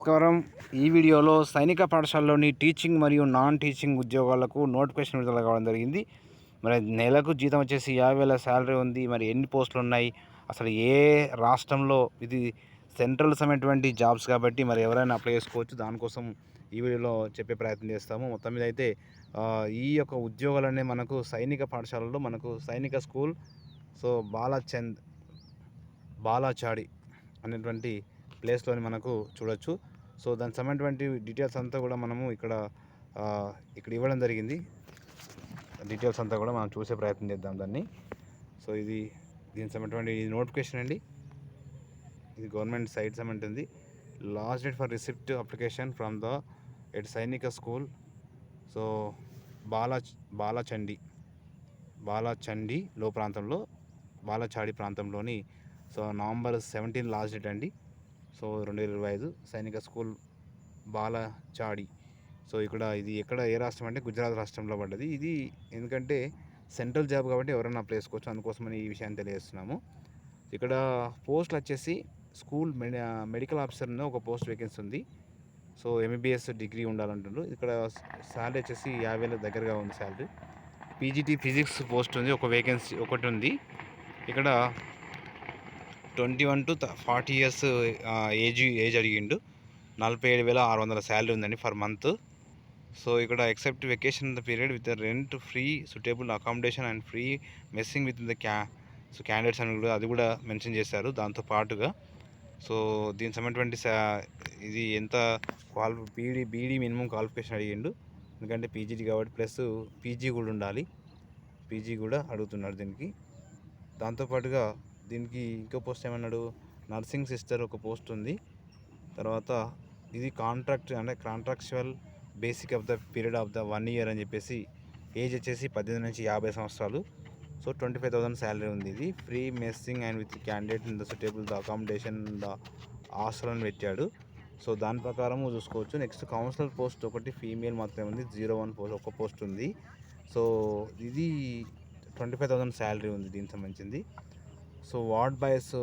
నమస్కారం. ఈ వీడియోలో సైనిక పాఠశాలలోని టీచింగ్ మరియు నాన్ టీచింగ్ ఉద్యోగాలకు నోటిఫికేషన్ విడుదల కావడం జరిగింది. మరి నెలకు జీతం వచ్చేసి యాభై వేల శాలరీ ఉంది. మరి ఎన్ని పోస్టులు ఉన్నాయి? అసలు ఏ రాష్ట్రంలో ఇది సెంట్రల్ సమైనటువంటి జాబ్స్ కాబట్టి మరి ఎవరైనా అప్లై చేసుకోవచ్చు. దానికోసం ఈ వీడియోలో చెప్పే ప్రయత్నం చేస్తాము. మొత్తం మీద అయితే ఈ యొక్క ఉద్యోగాలనే మనకు సైనిక పాఠశాలలో మనకు సైనిక స్కూల్ సో బాలాచంద్ బాలాచాడి అనేటువంటి ప్లేస్లోని మనకు చూడొచ్చు. సో దానికి సంబంధించినటువంటి డీటెయిల్స్ అంతా కూడా మనము ఇక్కడ ఇక్కడ ఇవ్వడం జరిగింది. డీటెయిల్స్ అంతా కూడా మనం చూసే ప్రయత్నం చేద్దాం దాన్ని. సో ఇది దీనికి సంబంధించిన ఇది నోటిఫికేషన్ అండి. ఇది గవర్నమెంట్ సైట్ సంబంధించింది. Last date for receipt application from the at Sainik school. So Bala Balachandi Balachandi లో ప్రాంతంలో బాలాచాడి ప్రాంతంలోని so November seventeen last date అండి. సో రెండు వేల ఇరవై ఐదు సైనిక స్కూల్ బాలచాడి. సో ఇక్కడ ఇది ఎక్కడ ఏ రాష్ట్రం అంటే గుజరాత్ రాష్ట్రంలో పడ్డది. ఇది ఎందుకంటే సెంట్రల్ జాబ్ కాబట్టి ఎవరైనా అప్లై చేసుకోవచ్చు అందుకోసమని ఈ విషయాన్ని తెలియజేస్తున్నాము. ఇక్కడ పోస్టులు వచ్చేసి స్కూల్ మెడికల్ ఆఫీసర్ ఒక పోస్ట్ వేకెన్సీ ఉంది. సో ఎంబీబీఎస్ డిగ్రీ ఉండాలంటున్నారు ఇక్కడ శాలరీ వచ్చేసి యాభై వేల దగ్గరగా ఉంది శాలరీ పీజీటీ ఫిజిక్స్ పోస్ట్ ఉంది. ఒక వేకెన్సీ ఒకటి ఉంది. ఇక్కడ twenty one to forty years age age అడిగిండు. నలభై ఏడు వేల ఆరు వందల శాలరీ ఉందండి ఫర్ మంత్. సో ఇక్కడ except vacation the period with rent free suitable accommodation and free messing with the క్యా సో క్యాండిడేట్స్ అని కూడా అది కూడా మెన్షన్ చేశారు దాంతో పాటుగా. సో దీనికి సంబంధించినటువంటి సా- ఇది ఎంత క్వాలి బీడీ బీడీ మినిమం క్వాలిఫికేషన్ అడిగిండు. ఎందుకంటే పీజీటీ కాబట్టి ప్లస్ పీజీ కూడా ఉండాలి. పీజీ కూడా అడుగుతున్నారు దీనికి. దాంతోపాటుగా దీనికి ఇంకో పోస్ట్ ఏమన్నాడు? నర్సింగ్ సిస్టర్ ఒక పోస్ట్ ఉంది. తర్వాత ఇది కాంట్రాక్ట్ అంటే contractual basic of the period of the one year అని చెప్పేసి ఏజ్ వచ్చేసి పద్దెనిమిది నుంచి యాభై సంవత్సరాలు. So twenty five thousand salary ఉంది ఇది. Free messing and with candidate in the suitable the accommodation the hostel అని పెట్టాడు. సో దాని ప్రకారం చూసుకోవచ్చు. నెక్స్ట్ కౌన్సిలర్ పోస్ట్ ఒకటి ఫీమేల్ మాత్రమే ఉంది. జీరో వన్ పోస్ట్ ఒక పోస్ట్ ఉంది. సో ఇది ట్వంటీ ఫైవ్ థౌసండ్ శాలరీ ఉంది దీనికి సంబంధించింది. సో వార్డ్ బాయ్స్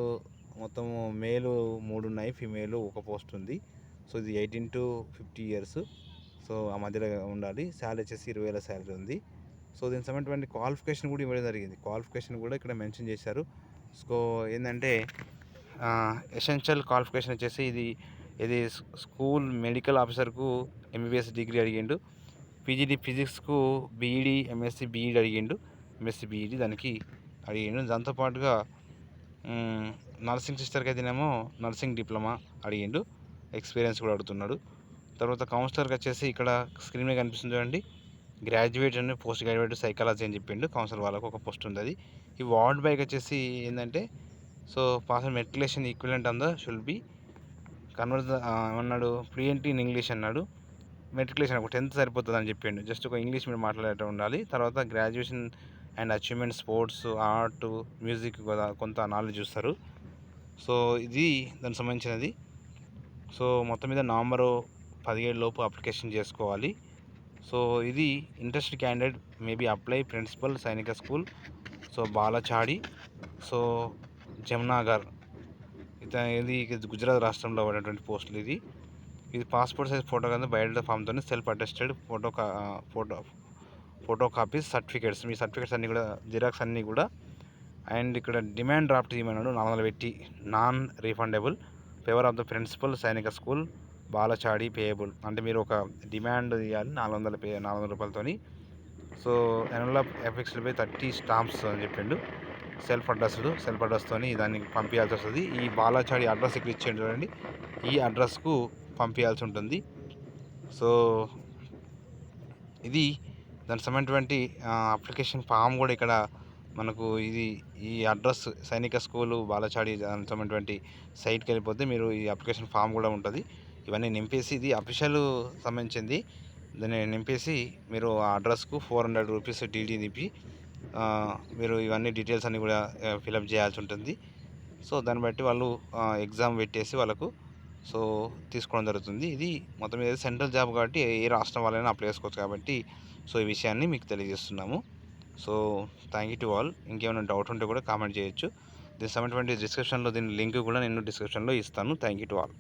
మొత్తం మేలు మూడు ఉన్నాయి ఫిమేల్ ఒక పోస్ట్ ఉంది. సో ఇది eighteen to fifty years. So ఆ మధ్యలో ఉండాలి. శాలరీ వచ్చేసి ఇరవై వేల శాలరీ ఉంది. సో దీనికి సంబంధించిన క్వాలిఫికేషన్ కూడా ఇవ్వడం జరిగింది. క్వాలిఫికేషన్ కూడా ఇక్కడ మెన్షన్ చేశారు. సో ఏంటంటే ఎసెన్షియల్ క్వాలిఫికేషన్ వచ్చేసి ఇది ఇది స్కూల్ మెడికల్ ఆఫీసర్కు ఎంబీబీఎస్ డిగ్రీ అడిగిండు. పీజీడీ ఫిజిక్స్కు బీఈడి ఎంఎస్సి బీఈడి అడిగిండు. ఎంఎస్సి బీఈడి దానికి అడిగిండు. దాంతోపాటుగా నర్సింగ్ సిస్టర్కి అయితేనేమో నర్సింగ్ డిప్లొమా అడిగిండు. ఎక్స్పీరియన్స్ కూడా అడుగుతున్నాడు. తర్వాత కౌన్సిలర్కి వచ్చేసి ఇక్కడ స్క్రీన్ మీద కనిపిస్తుంది చూడండి. గ్రాడ్యుయేట్ అని పోస్ట్ గ్రాడ్యుయేట్ సైకాలజీ అని చెప్పిండు. కౌన్సిలర్ వాళ్ళకు ఒక పోస్ట్ ఉంది అది. ఈ వార్డ్ బైక్ వచ్చేసి ఏంటంటే సో పాస్ మెట్రికులేషన్ ఈక్వలెంట్ అందా షుల్ బి కన్వర్ట్ అన్నాడు ఫ్లూయెంట్ ఇన్ ఇంగ్లీష్ అన్నాడు. మెట్రికులేషన్ ఒక టెన్త్ సరిపోతుంది అని చెప్పిండు. జస్ట్ ఒక ఇంగ్లీష్ మీరు మాట్లాడేట ఉండాలి. తర్వాత graduation and achievement sports art music కొంత నాలెడ్జ్ చూస్తారు. సో ఇది దానికి సంబంధించినది. సో మొత్తం మీద నవంబరు పదిహేడు లోపు అప్లికేషన్ చేసుకోవాలి. సో ఇది interest candidate maybe apply principal Sainik school so Balachadi so Jamnagar ఇత ఇది గుజరాత్ రాష్ట్రంలో పడినటువంటి పోస్టులు ఇది. ఇది పాస్పోర్ట్ సైజ్ ఫోటో కింద బయట ఫామ్తో self attested photo photo photo copies certificates మీ సర్టిఫికేట్స్ అన్నీ కూడా జిరాక్స్ అన్నీ కూడా. అండ్ ఇక్కడ డిమాండ్ డ్రాఫ్ట్ ఇవ్వమన్నాడు నాలుగు వందలు పెట్టి. Non refundable favour of the principal Sainik school Balachadi payable అంటే మీరు ఒక డిమాండ్ ఇవ్వాలి నాలుగు వందల పే నాలుగు వందల రూపాయలతోని. సో ఎన్వలప్ ఎఫెక్స్లపై థర్టీ స్టాంప్స్ అని చెప్పిండు. సెల్ఫ్ అడ్రస్లు సెల్ఫ్ అడ్రస్తోని దానికి పంపించాల్సి వస్తుంది. ఈ బాలాచాడి అడ్రస్ ఇక్కడ ఇచ్చేయండి చూడండి. ఈ అడ్రస్కు పంపించాల్సి ఉంటుంది. సో ఇది దానికి సంబంధించినటువంటి అప్లికేషన్ ఫామ్ కూడా ఇక్కడ మనకు ఇది ఈ అడ్రస్ సైనిక స్కూలు బాలచాడి దానికి సంబంధించినటువంటి సైట్కి వెళ్ళిపోతే మీరు ఈ అప్లికేషన్ ఫామ్ కూడా ఉంటుంది. ఇవన్నీ నింపేసి ఇది అఫీషియల్ సంబంధించింది. దాన్ని నింపేసి మీరు ఆ అడ్రస్కు ఫోర్ హండ్రెడ్ రూపీస్ డీడీ నింపి మీరు ఇవన్నీ డీటెయిల్స్ అన్నీ కూడా ఫిలప్ చేయాల్సి ఉంటుంది. సో దాన్ని బట్టి వాళ్ళు ఎగ్జామ్ పెట్టేసి వాళ్ళకు సో తీసుకోవడం జరుగుతుంది. ఇది మొత్తం మీద సెంట్రల్ జాబ్ కాబట్టి ఏ రాష్ట్రం వాళ్ళైనా అప్లై చేసుకోవచ్చు కాబట్టి సో ఈ విషయాన్ని మీకు తెలియజేస్తున్నాము. So thank you to all ఇంకేమైనా డౌట్ ఉంటే కూడా కామెంట్ చేయొచ్చు. దీనికి సంబంధించిన డిస్క్రిప్షన్లో దీని లింక్ కూడా నేను డిస్క్రిప్షన్లో ఇస్తాను. Thank you to all